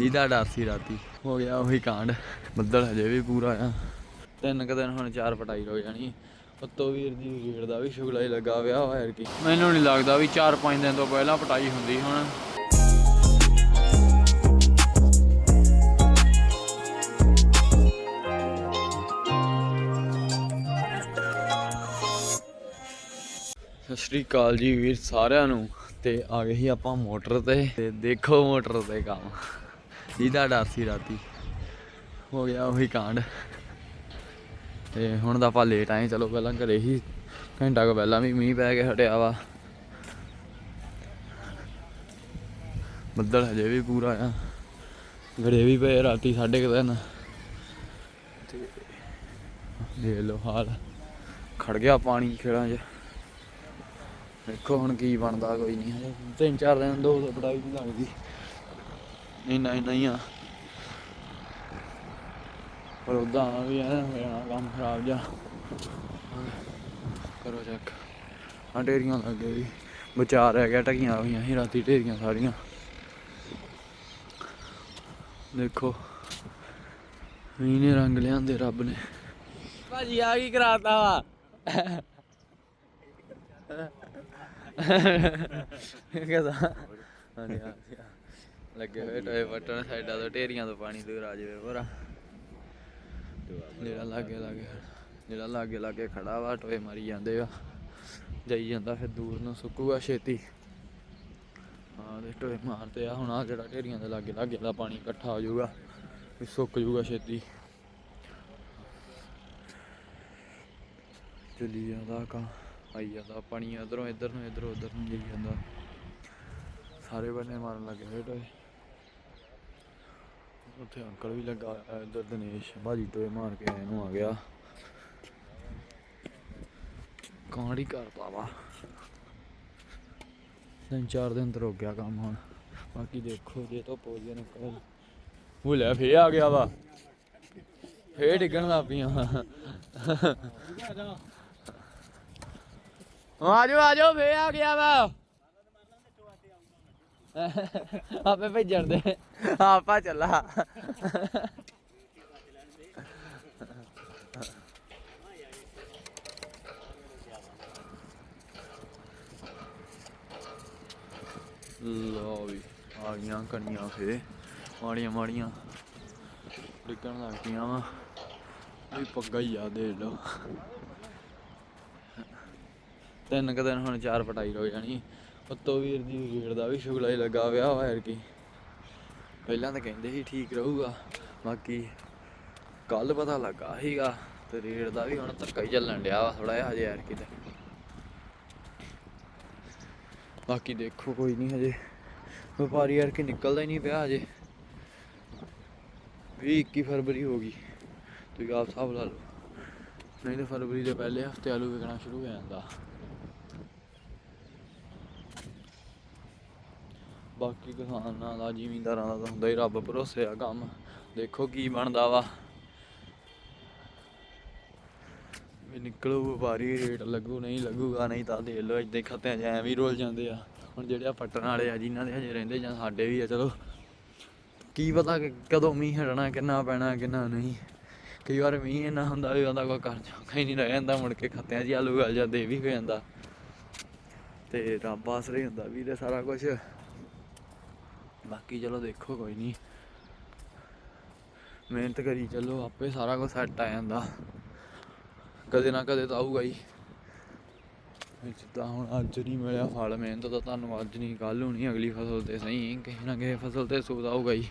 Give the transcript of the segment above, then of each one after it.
ਇਹਦਾ ਡਰ ਸੀ ਰਾਤੀ। ਹੋ ਗਿਆ ਉਹੀ ਕਾਂਡ। ਬੱਦਲ ਹਜੇ ਵੀ ਪੂਰਾ ਆ। ਤਿੰਨ ਕੁ ਦਿਨ ਹੁਣ ਚਾਰ ਪਟਾਈ ਹੋ ਜਾਣੀ। ਉੱਤੋਂ ਵੀਰ ਦੀ ਗੇੜ ਦਾ ਵੀ ਸ਼ੁਗਲਾ ਹੀ ਲੱਗਾ ਵਿਆ ਹੋਇਆ ਕੀ ਮੈਨੂੰ ਨਹੀਂ ਲੱਗਦਾ ਵੀ 4-5 ਦਿਨ ਤੋਂ ਪਹਿਲਾਂ ਪਟਾਈ ਹੁੰਦੀ ਹੁਣ। ਸਤਿ ਸ਼੍ਰੀ ਅਕਾਲ ਜੀ ਵੀਰ ਸਾਰਿਆਂ ਨੂੰ। ਤੇ ਆ ਗਏ ਸੀ ਆਪਾਂ ਮੋਟਰ ਤੇ। ਤੇ ਦੇਖੋ ਮੋਟਰ ਤੇ ਕੰਮ। ਇਹਦਾ ਡਰ ਸੀ ਰਾਤੀ। ਹੋ ਗਿਆ ਉਹੀ ਕਾਂਡ। ਤੇ ਹੁਣ ਤਾਂ ਆਪਾਂ ਲੇਟ ਆਏ, ਚਲੋ ਪਹਿਲਾਂ ਘਰੇ ਹੀ ਘੰਟਾ ਕੋ ਪਹਿਲਾਂ ਵੀ ਮੀਂਹ ਪੈ ਕੇ ਹਟਿਆ ਵਾ। ਬੱਦਲ ਹਜੇ ਵੀ ਪੂਰਾ ਆ। ਗੜੇ ਵੀ ਪਏ ਰਾਤੀ ਸਾਢੇ ਕੁ ਤਿੰਨ। ਤੇ ਦੇਖ ਲਓ ਹਾਲ। ਖੜ ਗਿਆ ਪਾਣੀ ਖੇੜਾਂ 'ਚ। ਦੇਖੋ ਹੁਣ ਕੀ ਬਣਦਾ, ਕੋਈ ਨਹੀਂ। ਹਜੇ ਤਿੰਨ ਚਾਰ ਦਿਨ ਦੋ ਪੜਾਈ ਨਹੀਂ ਲੱਗਦੀ। ਇੰਨਾ ਇੰਨਾ ਹੀ ਆ। ਪਰ ਉਦਾਂ ਵੀ ਐ ਮੇਰਾ ਕੰਮ ਖਰਾਬ ਜਾ ਕਰੋ ਚੈੱਕ ਆ ਢੇਰੀਆਂ ਲੱਗੇ ਵੀ ਬਚਾ ਰਹਿ ਗਿਆ ਟਕੀਆਂ ਹੋਈਆਂ ਸੀ ਰਾਤੀ ਢੇਰੀਆਂ ਸਾਰੀਆਂ। ਦੇਖੋ। ਇਹਨੇ ਰੰਗ ਲਿਆਂਦੇ ਰੱਬ ਨੇ। ਭਾਜੀ ਆ ਕੀ ਕਰਾਤਾ ਵਾ? ਕਹਦਾ? ਹਾਂਜੀ ਹਾਂਜੀ। ਲੱਗੇ ਹੋਏ ਟੋਏ ਵੱਟਣ ਸਾਈਡਾਂ ਤੋਂ, ਢੇਰੀਆਂ ਤੋਂ ਪਾਣੀ ਦੂਰ ਆ ਜਾਵੇ ਭਰਾ ਜਿਹੜਾ ਲਾਗੇ ਲਾਗੇ, ਜਿਹੜਾ ਲਾਗੇ ਲਾਗੇ ਖੜਾ ਵਾ, ਟੋਏ ਮਾਰੀ ਜਾਂਦੇ ਆ। ਜਾਈ ਜਾਂਦਾ ਫਿਰ ਦੂਰ ਨੂੰ, ਸੁੱਕੂਗਾ ਛੇਤੀ। ਆ ਦੇ ਟੋਏ ਮਾਰਦੇ ਆ, ਹੁਣ ਆ ਜਿਹੜਾ ਢੇਰੀਆਂ ਦੇ ਲਾਗੇ ਲਾਗੇ ਦਾ ਪਾਣੀ ਇਕੱਠਾ ਹੋ ਜਾਊਗਾ, ਵੀ ਸੁੱਕ ਜਾਊਗਾ ਛੇਤੀ। ਚੱਲੀ ਜਾਂਦਾ ਕਾ ਆਈ ਜਾਂਦਾ ਪਾਣੀ ਇਧਰੋਂ, ਇਧਰ ਨੂੰ, ਇਧਰੋਂ, ਉਧਰ ਨੂੰ ਜਾਈ ਜਾਂਦਾ। ਸਾਰੇ ਬੰਨੇ ਮਾਰਨ ਲੱਗੇ ਹੋਏ ਟੋਏ। ਉੱਥੇ ਅੰਕਲ ਵੀ ਲੱਗਾ ਇਧਰ ਦਿਨੇਸ਼ ਬਾਜੀ ਟੋਏ ਮਾਰ ਕੇ ਆਏ ਨੂੰ ਆ ਗਿਆ। ਕਾਂਡੀ ਕਰਦਾ ਵਾ ਤਿੰਨ ਚਾਰ ਦਿਨ ਤੋਂ ਰੁਕ ਗਿਆ ਕੰਮ ਹੁਣ। ਬਾਕੀ ਦੇਖੋ ਜੇ ਤੋਂ ਪੋਜੇ ਨਿਕਲ ਉਹ ਲੈ ਫੇ ਆ ਗਿਆ ਵਾ। ਫੇ ਡਿੱਗਣ ਲੱਗ ਪਈਆਂ। ਆਜੋ ਆਜੋ ਫੇ ਆ ਗਿਆ ਵਾ। ਆਪੇ ਭੇਜਣ ਦੇ। ਆਪਾ ਚੱਲਾ। ਲੋ ਵੀ, ਆ ਗਈਆਂ ਕਣੀਆਂ ਫੇ ਮਾੜੀਆਂ ਮਾੜੀਆਂ। ਡਿੱਗਣ ਲੱਗ ਪਈਆਂ ਵਾ। ਵੀ ਪੱਗਾ ਹੀ ਆ ਦੇ ਲੋ ਤਿੰਨ ਕੁ ਦਿਨ ਹੁਣ ਚਾਰ ਪਟਾਈ ਹੋ ਜਾਣੀ। ਉੱਤੋਂ ਵੀਰ ਦੀ ਗੇੜ ਦਾ ਵੀ ਸ਼ੁਗਲਾ ਹੀ ਲੱਗਾ ਵਿਆ ਹੋਇਆ ਕੀ ਪਹਿਲਾਂ ਤਾਂ ਕਹਿੰਦੇ ਸੀ ਠੀਕ ਰਹੂਗਾ, ਬਾਕੀ ਕੱਲ ਪਤਾ ਲੱਗਾ ਸੀਗਾ ਤੇ ਰੇੜ ਦਾ ਵੀ ਹੁਣ ਧੱਕਾ ਹੀ ਚੱਲਣ ਡਿਆ ਵਾ ਥੋੜਾ ਜਿਹਾ ਹਜੇ ਯਾਰ ਕਿਤੇ ਬਾਕੀ ਦੇਖੋ ਕੋਈ ਨਹੀਂ ਹਜੇ, ਵਪਾਰੀ ਯਾਰ ਕਿ ਨਿਕਲਦਾ ਹੀ ਨਹੀਂ ਪਿਆ ਹਜੇ। ਵੀ 21 ਫਰਵਰੀ ਹੋ ਗਈ, ਤੁਸੀਂ ਆਪ ਹਿਸਾਬ ਲਾ ਲਓ। ਨਹੀਂ ਤਾਂ ਫਰਵਰੀ ਦੇ ਪਹਿਲੇ ਹਫ਼ਤੇ ਆਲੂ ਵਿਕਣਾ ਸ਼ੁਰੂ ਹੋ ਜਾਂਦਾ। ਬਾਕੀ ਕਿਸਾਨਾਂ ਦਾ, ਜ਼ਿਮੀਂਦਾਰਾਂ ਦਾ ਤਾਂ ਹੁੰਦਾ ਹੀ ਰੱਬ ਭਰੋਸੇ ਆ ਕੰਮ। ਦੇਖੋ ਕੀ ਬਣਦਾ ਵਾ। ਵੀ ਨਿਕਲੂ ਵਪਾਰੀ ਰੇਟ ਲੱਗੂ, ਨਹੀਂ ਲੱਗੂਗਾ, ਨਹੀਂ ਤਾਂ ਦੇ ਲੋ ਇਦਾਂ ਖੱਤਿਆਂ 'ਚ ਐਵੇਂ ਹੀ ਰੋਲ ਜਾਂਦੇ ਆ। ਹੁਣ ਜਿਹੜੇ ਆ ਪੱਟਣ ਵਾਲੇ ਆ, ਜਿਨ੍ਹਾਂ ਦੇ ਹਜੇ ਰਹਿੰਦੇ ਜਾਂ ਸਾਡੇ ਵੀ ਆ, ਚਲੋ। ਕੀ ਪਤਾ ਕਦੋਂ ਮੀਂਹ ਹਟਣਾ, ਕਿੰਨਾ ਪੈਣਾ, ਕਿੰਨਾ ਨਹੀਂ। ਕਈ ਵਾਰ ਮੀਂਹ ਇੰਨਾ ਹੁੰਦਾ ਵੀ ਉਹਦਾ ਕੋਈ ਕਰ ਜਾਂਦਾ ਹੀ ਨਹੀਂ ਰਹਿ ਜਾਂਦਾ, ਮੁੜ ਕੇ ਖੱਤਿਆਂ 'ਚ ਹੀ ਆਲੂ ਗਲ ਜਾਂਦੇ ਵੀ ਹੋ ਜਾਂਦਾ। ਤੇ ਰੱਬ ਆਸਰੇ ਹੁੰਦਾ ਵੀ ਤੇ ਸਾਰਾ ਕੁਝ ਬਾਕੀ ਚਲੋ ਦੇਖੋ ਕੋਈ ਨਹੀਂ ਮਿਹਨਤ ਕਰੀ ਚੱਲੋ, ਆਪੇ ਸਾਰਾ ਕੁਝ ਸੈੱਟ ਆ ਜਾਂਦਾ। ਕਦੇ ਨਾ ਕਦੇ ਤਾਂ ਆਊਗਾ ਹੀ। ਵੀ ਜਿੱਦਾਂ ਹੁਣ ਅੱਜ ਨਹੀਂ ਮਿਲਿਆ ਫਲ, ਮਿਹਨਤ ਤਾਂ ਤੁਹਾਨੂੰ ਅੱਜ ਨਹੀਂ ਕੱਲ ਹੋਣੀ ਅਗਲੀ ਫਸਲ ਤੇ ਸਹੀ। ਕਿਸੇ ਨਾ ਕਿਸੇ ਫਸਲ ਤੇ ਸੁੱਧ ਆਊਗਾ ਹੀ।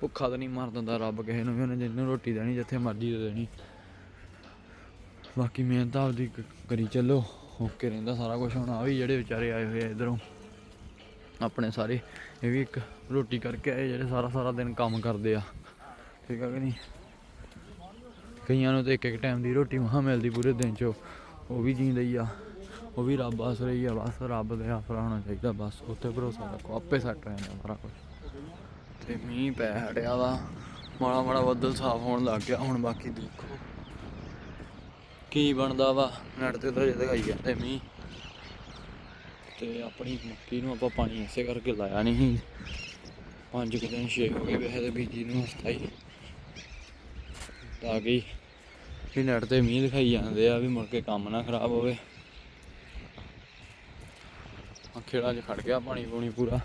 ਭੁੱਖਾ ਤਾਂ ਨਹੀਂ ਮਾਰ ਦਿੰਦਾ ਰੱਬ ਕਿਸੇ ਨੂੰ ਵੀ, ਉਹਨੇ ਜਿੰਨੂੰ ਰੋਟੀ ਦੇਣੀ, ਜਿੱਥੇ ਮਰਜ਼ੀ ਦੇ ਦੇਣੀ। ਬਾਕੀ ਮਿਹਨਤ ਆਪਦੀ ਕਰੀ ਚੱਲੋ। ਓਕੇ ਰਹਿੰਦਾ ਸਾਰਾ ਕੁਝ ਹੁਣ ਆ ਵੀ ਜਿਹੜੇ ਵਿਚਾਰੇ ਆਏ ਹੋਏ ਆ ਇਧਰੋਂ। ਆਪਣੇ ਸਾਰੇ। ਇਹ ਵੀ ਇੱਕ ਰੋਟੀ ਕਰਕੇ ਆਏ ਜਿਹੜੇ ਸਾਰਾ ਸਾਰਾ ਦਿਨ ਕੰਮ ਕਰਦੇ ਆ। ਠੀਕ ਆ ਕਿ ਨਹੀਂ? ਕਈਆਂ ਨੂੰ ਤਾਂ ਇੱਕ ਇੱਕ ਟਾਈਮ ਦੀ ਰੋਟੀ ਮਹਾ ਮਿਲਦੀ ਪੂਰੇ ਦਿਨ 'ਚ। ਉਹ ਵੀ ਜੀਂਦੇ ਹੀ ਆ। ਉਹ ਵੀ ਰੱਬ ਆਸਰੇ ਹੀ ਆ। ਬਸ ਰੱਬ ਦੇ ਆਸਰਾ ਹੋਣਾ ਚਾਹੀਦਾ। ਬਸ ਉੱਤੇ ਭਰੋਸਾ ਰੱਖੋ। ਆਪੇ ਸੈੱਟ ਹੋ ਜਾਂਦਾ ਸਾਰਾ ਕੁਝ ਤੇ ਮੀਂਹ ਪੈ ਹਟਿਆ ਵਾ। ਮਾੜਾ ਮਾੜਾ ਬੱਦਲ ਸਾਫ਼ ਹੋਣ ਲੱਗ ਗਿਆ। ਹੁਣ ਬਾਕੀ ਦੇਖੋ। ਕੀ ਬਣਦਾ ਵਾ। ਨੈਟ ਤੇ ਤਾਂ ਜੇ ਦਿਖਾਈ ਜਾਂਦੇ ਮੀਂਹ। ਤੇ ਆਪਣੀ ਮੱਕੀ ਨੂੰ ਆਪਾਂ ਪਾਣੀ ਇਸੇ ਕਰਕੇ ਲਾਇਆ ਨਹੀਂ। ਸੀ ਪੰਜ ਕੁ ਦਿਨ ਛੇ ਹੋ ਗਏ ਵੈਸੇ ਤੇ ਬੀਜੀ ਨੂੰ ਹਫਤਾ ਤਾਂ ਕਿ ਵੀ ਨੈਟ ਤੇ ਮੀਂਹ ਦਿਖਾਈ ਜਾਂਦੇ ਆ ਵੀ ਮੁੜ ਕੇ ਕੰਮ ਨਾ ਖਰਾਬ ਹੋਵੇ। ਆ ਖੇੜਾ 'ਚ ਖੜ ਗਿਆ ਪਾਣੀ ਪੂਣੀ ਪੂਰਾ।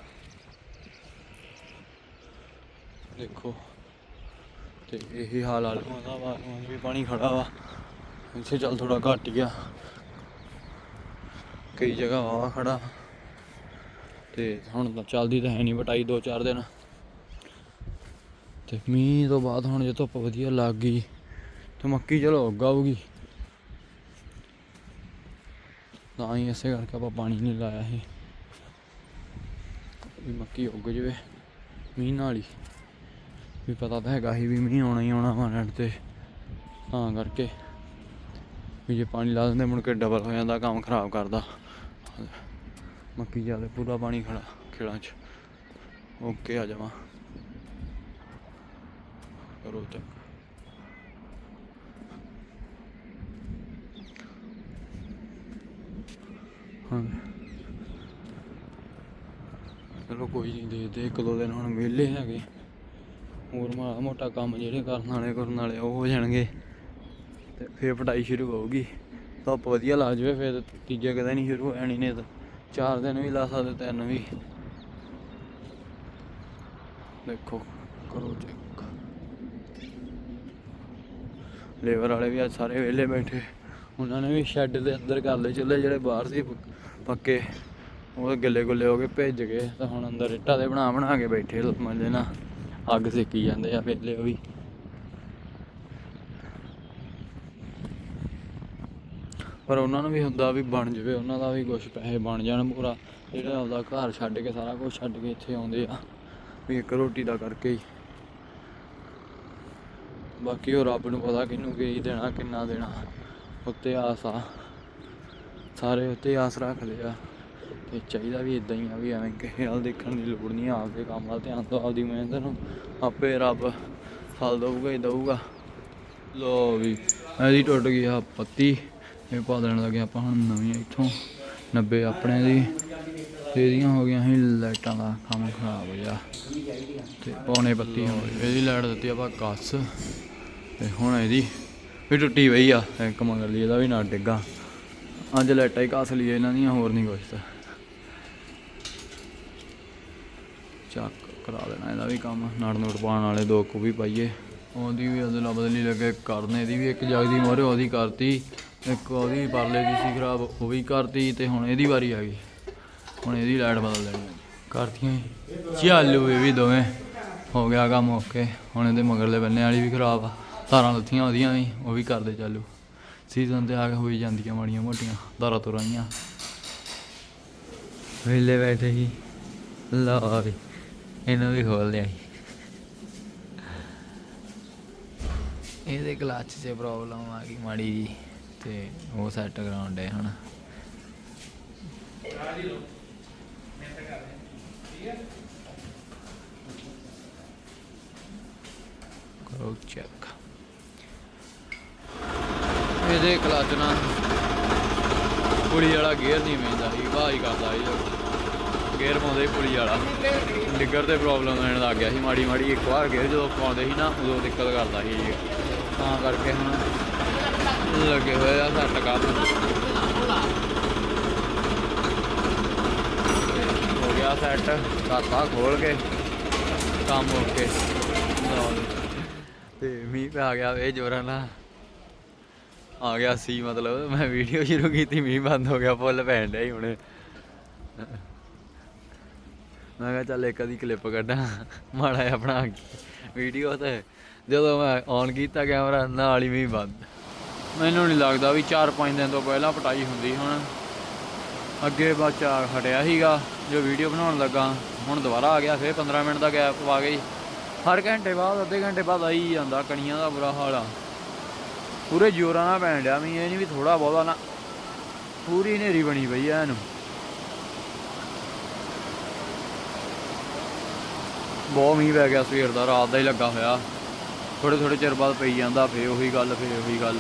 ਦੇਖੋ। ਤੇ ਇਹੀ ਹਾਲ ਆਲੂਆਂ ਦਾ ਆਲੂਆਂ ਵੀ ਪਾਣੀ ਖੜਾ ਵਾ। ਇੱਥੇ ਚੱਲ ਥੋੜਾ ਘੱਟ ਗਿਆ ਕਈ ਜਗ੍ਹਾ ਵਾ ਖੜਾ। ਤੇ ਹੁਣ ਤਾਂ ਚੱਲਦੀ ਤਾਂ ਹੈ ਨਹੀਂ ਬਟਾਈ ਦੋ ਚਾਰ ਦਿਨ। ਤੇ ਮੀਂਹ ਤੋਂ ਬਾਅਦ ਹੁਣ ਜੇ ਧੁੱਪ ਵਧੀਆ ਲੱਗ ਗਈ, ਤੇ ਮੱਕੀ ਚਲੋ ਉਗਾਊਗੀ ਤਾਂ ਹੀ ਇਸੇ ਕਰਕੇ ਆਪਾਂ ਪਾਣੀ ਨਹੀਂ ਲਾਇਆ ਸੀ ਵੀ ਮੱਕੀ ਉੱਗ ਜਵੇ ਮੀਂਹ ਨਾਲ ਹੀ। ਵੀ ਪਤਾ ਤਾਂ ਹੈਗਾ ਸੀ ਵੀ ਮੀਂਹ ਆਉਣਾ ਹੀ ਆਉਣਾ ਵਾ ਤੇ। ਤਾਂ ਕਰਕੇ ਵੀ ਜੇ ਪਾਣੀ ਲਾ ਦਿੰਦੇ ਮੁੜ ਕੇ ਡਬਲ ਹੋ ਜਾਂਦਾ, ਕੰਮ ਖਰਾਬ ਕਰਦਾ। ਮੱਕੀ ਜਾਲੇ ਪੂਰਾ ਪਾਣੀ ਖੜਾ ਖੇੜਾਂ 'ਚ। ਓਕੇ ਆ ਜਾਵਾਂ। ਕਰੋ ਚੈੱਕ ਹਾਂ। ਚਲੋ ਕੋਈ ਨਹੀਂ ਦੇਖਦੇ ਇੱਕ ਦੋ ਦਿਨ ਹੁਣ ਵਿਹਲੇ ਹੈਗੇ। ਹੋਰ ਮਾੜਾ ਮੋਟਾ ਕੰਮ ਜਿਹੜੇ ਕਰਨ ਵਾਲੇ ਕਰਨ ਵਾਲੇ ਉਹ ਹੋ ਜਾਣਗੇ। ਤੇ ਫੇਰ ਪਟਾਈ ਸ਼ੁਰੂ ਹੋਊਗੀ। ਧੁੱਪ ਵਧੀਆ ਲੱਗ ਜਾਵੇ ਫਿਰ ਤੀਜੇ ਕਦੇ ਨਹੀਂ ਸ਼ੁਰੂ ਹੋ ਜਾਣੀ ਨੇ ਤਾਂ ਚਾਰ ਦਿਨ ਵੀ ਲਾ ਸਕਦੇ, ਤਿੰਨ ਵੀ। ਦੇਖੋ, ਕਰੋ ਚੈੱਕ ਲੇਬਰ ਵਾਲੇ ਵੀ ਅੱਜ ਸਾਰੇ ਵਿਹਲੇ ਬੈਠੇ। ਉਹਨਾਂ ਨੇ ਵੀ ਸ਼ੈੱਡ ਦੇ ਅੰਦਰ ਕਰ ਲਏ ਚੁੱਲ੍ਹੇ ਜਿਹੜੇ ਬਾਹਰ ਸੀ ਪੱਕੇ। ਉਹ ਗਿੱਲੇ ਗੁੱਲੇ ਹੋ ਕੇ ਭੇਜ ਗਏ। ਤਾਂ ਹੁਣ ਅੰਦਰ ਇੱਟਾਂ ਦੇ ਬਣਾ ਬਣਾ ਕੇ ਬੈਠੇ ਮੱਲੇ ਨਾਲ। ਅੱਗ ਸੇਕੀ ਜਾਂਦੇ ਆ ਵਿਹਲੇ ਉਹ ਵੀ। ਪਰ ਉਹਨਾਂ ਨੂੰ ਵੀ ਹੁੰਦਾ ਵੀ ਬਣ ਜਵੇ, ਉਹਨਾਂ ਦਾ ਵੀ ਕੁਝ ਪੈਸੇ ਬਣ ਜਾਣ ਪੂਰਾ। ਜਿਹੜਾ ਆਪਦਾ ਘਰ ਛੱਡ ਕੇ ਸਾਰਾ ਕੁਝ ਛੱਡ ਕੇ ਇੱਥੇ ਆਉਂਦੇ ਆ, ਵੀ ਇੱਕ ਰੋਟੀ ਦਾ ਕਰਕੇ ਹੀ। ਬਾਕੀ ਉਹ ਰੱਬ ਨੂੰ ਪਤਾ ਕਿਹਨੂੰ ਕੀ ਦੇਣਾ, ਕਿੰਨਾ ਦੇਣਾ। ਉੱਤੇ ਆਸ ਆ। ਸਾਰੇ ਉੱਤੇ ਆਸ ਰੱਖਦੇ ਆ। ਤੇ ਚਾਹੀਦਾ ਵੀ ਇਦਾਂ ਹੀ ਆ, ਵੀ ਐਵੇਂ ਕਿਸੇ ਨਾਲ ਦੇਖਣ ਦੀ ਲੋੜ ਨਹੀਂ, ਆਪਦੇ ਕੰਮ ਨਾਲ ਧਿਆਨ ਦਿਓ, ਆਪਦੀ ਮਿਹਨਤ ਨੂੰ। ਆਪੇ ਰੱਬ ਫਲ ਦਊਗਾ, ਹੀ ਦਊਗਾ। ਲੋ ਵੀ, ਇਹਦੀ ਟੁੱਟ ਗਈ ਆ ਪੱਤੀ। ਇਹ ਪਾ ਦੇਣ ਲੱਗੇ ਆਪਾਂ ਹੁਣ ਨਵੀਂ ਇੱਥੋਂ। 90 ਆਪਣੇ ਦੀ। ਇਹਦੀਆਂ ਹੋ ਗਈਆਂ ਸੀ, ਲਾਈਟਾਂ ਦਾ ਕੰਮ ਖਰਾਬ ਹੋ ਗਿਆ। ਤੇ ਪੌਣੇ ਪੱਤੀ ਹੋ ਗਈ। ਇਹਦੀ ਲਾਈਟ ਦਿੱਤੀ ਆਪਾਂ ਕੱਸ। ਤੇ ਹੁਣ ਇਹਦੀ ਵੀ ਟੁੱਟੀ ਪਈ ਆ। ਇੱਕ ਮਗਰ ਲਈ ਇਹਦਾ ਵੀ ਨਾ ਡਿੱਗਾ। ਅੱਜ ਲਾਈਟਾਂ ਹੀ ਕੱਸ ਲਈ ਇਹਨਾਂ ਦੀਆਂ ਹੋਰ ਨਹੀਂ ਕੁਛ ਤਾਂ। ਚੱਕ ਕਰਾ ਦੇਣਾ ਇਹਦਾ ਵੀ ਕੰਮ। ਨੜ ਨੁੜ ਪਾਉਣ ਵਾਲੇ ਦੋ ਕੁ ਵੀ ਪਾਈਏ। ਉਹਦੀ ਵੀ ਅਦਲਾ ਬਦਲੀ ਲੱਗੇ ਕਰਨੇ ਇਹਦੀ ਵੀ ਇੱਕ ਜਗਦੀ ਮੋਰੇ, ਉਹਦੀ ਕਰਤੀ। ਇੱਕ ਉਹਦੀ ਪਰਲੇ ਦੀ ਸੀ ਖਰਾਬ, ਉਹ ਵੀ ਕਰਤੀ ਤੇ ਹੁਣ ਇਹਦੀ ਵਾਰੀ ਆ ਗਈ। ਹੁਣ ਇਹਦੀ ਲਾਈਟ ਬਦਲ ਦੇਣੀ ਹੈ। ਕਰਤੀਆਂ ਚਾਲੂ ਇਹ ਵੀ ਦੋਵੇਂ। ਹੋ ਗਿਆ ਕੰਮ ਓਕੇ। ਹੁਣ ਇਹਦੇ ਮਗਰਲੇ ਬੰਨੇ ਵਾਲੀ ਵੀ ਖਰਾਬ ਆ। ਤਾਰਾਂ ਲੱਥੀਆਂ ਉਹਦੀਆਂ ਵੀ, ਉਹ ਵੀ ਕਰਦੇ ਚਾਲੂ। ਸੀਜ਼ਨ ਤੇ ਆ ਕੇ ਹੋਈ ਜਾਂਦੀਆਂ ਮਾੜੀਆਂ ਮੋਟੀਆਂ ਤਾਰਾਂ ਤੁਰਾਂੀਆਂ ਵੇਲੇ ਬੈਠੇ ਹੀ ਲਾ ਵੀ, ਇਹਨੂੰ ਵੀ ਖੋਲ ਲਿਆ ਸੀ। ਇਹਦੇ ਕਲੱਚ 'ਚ ਪ੍ਰੋਬਲਮ ਆ ਗਈ ਮਾੜੀ ਜੀ। ਤੇ ਉਹ ਸੈੱਟ ਕਰਾਉਣ ਡੇ ਹੁਣ ਕਰੋ ਚੈੱਕ ਇਹਦੇ ਕਲੱਚ ਨਾਲ ਕੁੜੀ ਵਾਲਾ ਗੇਅਰ ਨਹੀਂ ਵੇਂਦਾ ਸੀ, ਵਾਹ ਹੀ ਕਰਦਾ ਸੀ ਗੇਅਰ ਪਾਉਂਦੇ ਸੀ ਪੁਲੀ ਵਾਲਾ। ਡਿੱਗਰ ਤੇ ਪ੍ਰੋਬਲਮ ਆਉਣ ਲੱਗ ਗਿਆ ਸੀ ਮਾੜੀ ਮਾੜੀ ਇੱਕ ਵਾਰ ਗੇਅਰ ਜਦੋਂ ਪਾਉਂਦੇ ਸੀ ਨਾ, ਉਦੋਂ ਦਿੱਕਤ ਕਰਦਾ ਸੀ ਤਾਂ ਕਰਕੇ ਹੁਣ ਲੱਗੇ ਹੋਏ ਆ ਸੱਟ ਕੰਮ ਹੋ ਗਿਆ ਸੈੱਟ ਕਾਤਾ ਖੋਲ ਕੇ ਕੰਮ ਓਕੇ ਤੇ ਮੀਂਹ ਪੈ ਗਿਆ ਵੇ ਜੋਰਾਂ ਨਾਲ। ਆ ਗਿਆ ਸੀ ਮਤਲਬ, ਮੈਂ ਵੀਡੀਓ ਸ਼ੁਰੂ ਕੀਤੀ, ਮੀਂਹ ਬੰਦ ਹੋ ਗਿਆ, ਫੁੱਲ ਪੈਣ ਡਿਆ ਸੀ ਹੁਣੇ। ਮੈਂ ਕਿਹਾ ਚੱਲ ਇੱਕ ਅੱਧੀ ਕਲਿੱਪ ਕੱਢਾਂ, ਮਾੜਾ ਆਪਣਾ ਵੀਡੀਓ ਤੇ ਜਦੋਂ ਮੈਂ ਔਨ ਕੀਤਾ ਕੈਮਰਾ ਨਾਲ ਹੀ ਮੀਂਹ ਬੰਦ। ਮੈਨੂੰ ਨਹੀਂ ਲੱਗਦਾ ਵੀ 4-5 ਦਿਨ ਤੋਂ ਪਹਿਲਾਂ ਪਟਾਈ ਹੁੰਦੀ ਹੁਣ। ਅੱਗੇ ਬੱਚਾ ਹਟਿਆ ਸੀਗਾ, ਜੋ ਵੀਡੀਓ ਬਣਾਉਣ ਲੱਗਾ, ਹੁਣ ਦੁਬਾਰਾ ਆ ਗਿਆ, ਫਿਰ 15 ਮਿੰਟ ਦਾ ਗੈਪ ਪਾ ਗਈ। ਹਰ ਘੰਟੇ ਬਾਅਦ, ਅੱਧੇ ਘੰਟੇ ਬਾਅਦ ਆਈ ਜਾਂਦਾ, ਕਣੀਆਂ ਦਾ ਬੁਰਾ ਹਾਲ ਆ। ਪੂਰੇ ਜ਼ੋਰਾਂ ਨਾਲ ਪੈਣ ਡਿਆ ਮੀਂਹ ਇਹ ਨਹੀਂ ਵੀ ਥੋੜਾ ਬਹੁਤਾ ਨਾ, ਪੂਰੀ ਹਨੇਰੀ ਬਣੀ ਪਈ ਐ ਇਹਨੂੰ। ਬਹੁਤ ਮੀਂਹ ਪੈ ਗਿਆ ਸਵੇਰ ਦਾ, ਰਾਤ ਦਾ ਹੀ ਲੱਗਾ ਹੋਇਆ। ਥੋੜੇ ਥੋੜੇ ਚਿਰ ਬਾਅਦ ਪਈ ਜਾਂਦਾ ਫੇ ਉਹੀ ਗੱਲ ਫੇ ਉਹੀ ਗੱਲ।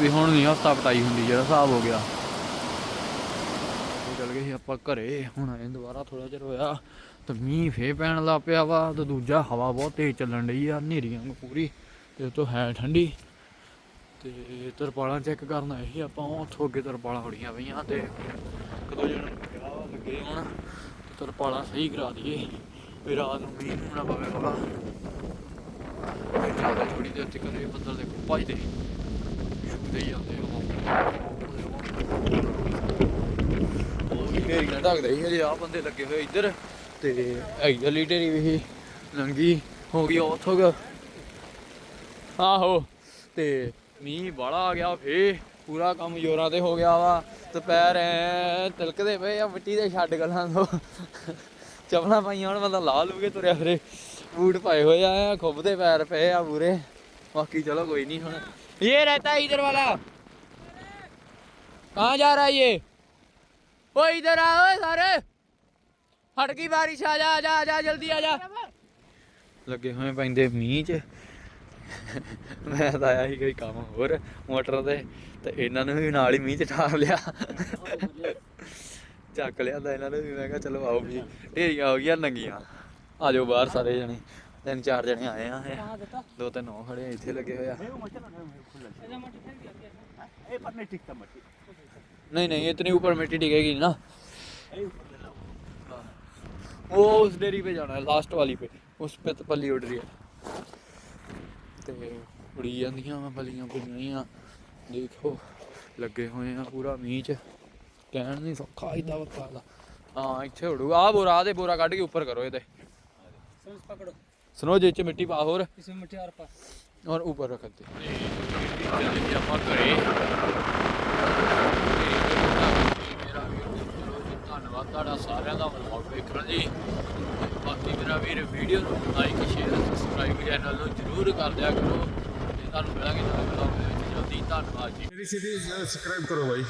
ਵੀ ਹੁਣ ਨਹੀਂ ਹਫਤਾ ਪਟਾਈ ਹੁੰਦੀ, ਜਿਹੜਾ ਹਿਸਾਬ ਹੋ ਗਿਆ। ਚੱਲ ਗਏ ਸੀ ਆਪਾਂ ਘਰੇ, ਹੁਣ ਆਏ ਦੁਬਾਰਾ ਥੋੜਾ ਚਿਰ ਹੋਇਆ, ਤੇ ਮੀਂਹ ਫੇ ਪੈਣ ਲੱਗ ਪਿਆ ਵਾ, ਤੇ ਦੂਜਾ ਹਵਾ ਬਹੁਤ ਤੇਜ਼ ਚੱਲਣ ਡਈ ਆ, ਹਨੇਰੀਆਂ ਵਾਂਗੂ ਪੂਰੀ, ਤੇ ਉਤੋਂ ਹੈ ਠੰਡੀ। ਤੇ ਤਰਪਾਲਾਂ ਚੈੱਕ ਕਰਨ ਆਏ ਸੀ ਆਪਾਂ, ਉੱਥੋਂ ਅੱਗੇ ਤਰਪਾਲਾਂ ਉੜੀਆਂ ਪਈਆਂ, ਤੇ ਕਦੋਂ ਜਣ ਕਿਹਾ ਵਾ ਲੱਗੇ ਹੁਣ ਤਰਪਾਲਾਂ ਸਹੀ ਕਰਾ ਦਈਏ, ਵੀ ਰਾਤ ਨੂੰ ਮੀਂਹ ਨੂੰ ਨਾ ਪਵੇ ਬਾਬਾ ਚੱਲਦੇ ਥੋੜੀ ਦੇਰ ਤੱਕ ਇਹ ਬੱਦਲ ਦੇਖੋ, ਭਜਦੇ ਛੁੱਟਦੇ ਹੀ ਜਾਂਦੇ ਉਹ ਉਹ ਵੀ ਢੇਰੀ ਨਾਲ ਢੱਕਦੇ ਸੀ ਹਜੇ ਆ ਬੰਦੇ ਲੱਗੇ ਹੋਏ ਇੱਧਰ ਤੇ ਇਧਰਲੀ ਢੇਰੀ ਵੀ ਲੰਗੀ ਹੋ ਗਈ ਉੱਥੋਂ ਗ ਆਹੋ ਤੇ ਮੀਂਹ ਬਾਲਾ ਆ ਗਿਆ ਫੇ ਪੂਰਾ ਕੰਮ ਜ਼ੋਰਾਂ ਤੇ ਹੋ ਗਿਆ ਵਾ, ਤੇ ਐ ਤਿਲਕਦੇ ਪਏ ਆ ਮਿੱਟੀ ਦੇ ਛੱਡ ਗੱਲਾਂ ਤੋਂ। ਚਪਲਾਂ ਪਾਈਆਂ ਹੁਣ ਬੰਦਾ ਲਾ ਲੂਗੇ ਤੁਰਿਆ ਫਿਰੇ, ਬੂਟ ਪਾਏ ਹੋਏ ਆ ਖੁੱਬਦੇ ਪੈਰ ਪਏ ਆ ਪੂਰੇ ਬਾਕੀ ਚਲੋ ਕੋਈ ਨਹੀਂ ਹੁਣ। ਇਹ ਰਹਤਾ ਹੈ ਇਧਰ ਵਾਲਾ ਕਹਾਂ ਜਾ ਰਹਾ ਹੈ ये ओ इधर आओ सारे ਹਟ ਗਈ ਬਾਰਿਸ਼ ਆ ਜਾ ਆ ਜਾ ਆ ਜਾ ਜਲਦੀ ਆ ਜਾ ਲੱਗੇ ਹੋਏ ਪੈਂਦੇ ਮੀਂਹ ਚ ਮੈਂ ਤਾਂ ਆਇਆ ਸੀ ਕੋਈ ਕੰਮ ਹੋਰ ਮੋਟਰ ਤੇ ਤੇ ਇਹਨਾਂ ਨੂੰ ਵੀ ਨਾਲ ਹੀ ਮੀਂਹ ਚ ਠਾਲ ਲਿਆ ਚੱਕ ਲਿਆ ਤਾਂ ਇਹਨਾਂ ਨੂੰ ਵੀ ਮੈਂ ਕਿਹਾ ਚਲੋ ਆਓ ਵੀ ਢੇਰੀਆਂ ਹੋ ਗਈਆਂ ਨੰਗੀਆਂ ਆ ਜਾਓ ਬਾਹਰ ਸਾਰੇ ਜਣੇ ਤਿੰਨ ਚਾਰ ਜਣੇ ਆਏ ਆ ਇਹ। ਦੋ ਤਿੰਨ ਹੋ ਖੜੇ ਆ, ਇੱਥੇ ਲੱਗੇ ਹੋਏ ਆ नहीं नहीं इतनी ऊपर मिट्टी टिकेगी ना वो उस डेरी पे जाना है लास्ट वाली पे उस पे तो पल्ली उड़ रही है ਤੇ ਉੜੀ ਜਾਂਦੀਆਂ ਵਾ ਬਲੀਆਂ ਪੁਲੀਆਂ ਦੇਖੋ ਲੱਗੇ ਹੋਏ ਆ ਪੂਰਾ ਮੀਂਹ ਚ ਕਹਿਣ ਨਹੀਂ ਸੌਖਾ ਇਦਾਂ ਵਕਾ ਦਾ ਹਾਂ ਇੱਥੇ ਉੜੂਗਾ ਆ ਬੋਰਾ ਆਹ ਦੇ ਬੋਰਾ ਕੱਢ ਕੇ ਉੱਪਰ ਕਰੋ ਇਹਦੇ समझ पकड़ो ਸੁਣੋ ਜੇ ਚ ਮਿੱਟੀ ਪਾ ਹੋਰ इसमें मिट्टी और पा ਔਰ ਉੱਪਰ ਰੱਖ ਦੇ ਚੱਲੇ ਜੀ ਆਪਾਂ ਘਰੇ ਮੇਰਾ ਵੀਰ ਜੀ, ਚਲੋ ਜੀ ਧੰਨਵਾਦ ਤੁਹਾਡਾ ਸਾਰਿਆਂ ਦਾ ਵਲੌਗ ਵੇਖਣ ਜੀ ਤੇ ਬਾਕੀ ਮੇਰਾ ਵੀਰ ਵੀਡੀਓ ਨੂੰ ਲਾਈਕ ਸ਼ੇਅਰ ਸਬਸਕ੍ਰਾਈਬ ਚੈਨਲ ਨੂੰ ਜਰੂਰ ਕਰ ਦਿਆ ਕਰੋ ਤੇ ਤੁਹਾਨੂੰ ਮਿਲਾਂਗੇ ਨਵੇਂ ਵਲੌਗ ਦੇ ਵਿੱਚ ਜਲਦੀ ਧੰਨਵਾਦ ਜੀ मेरी सीरीज सब्सक्राइब करो भाई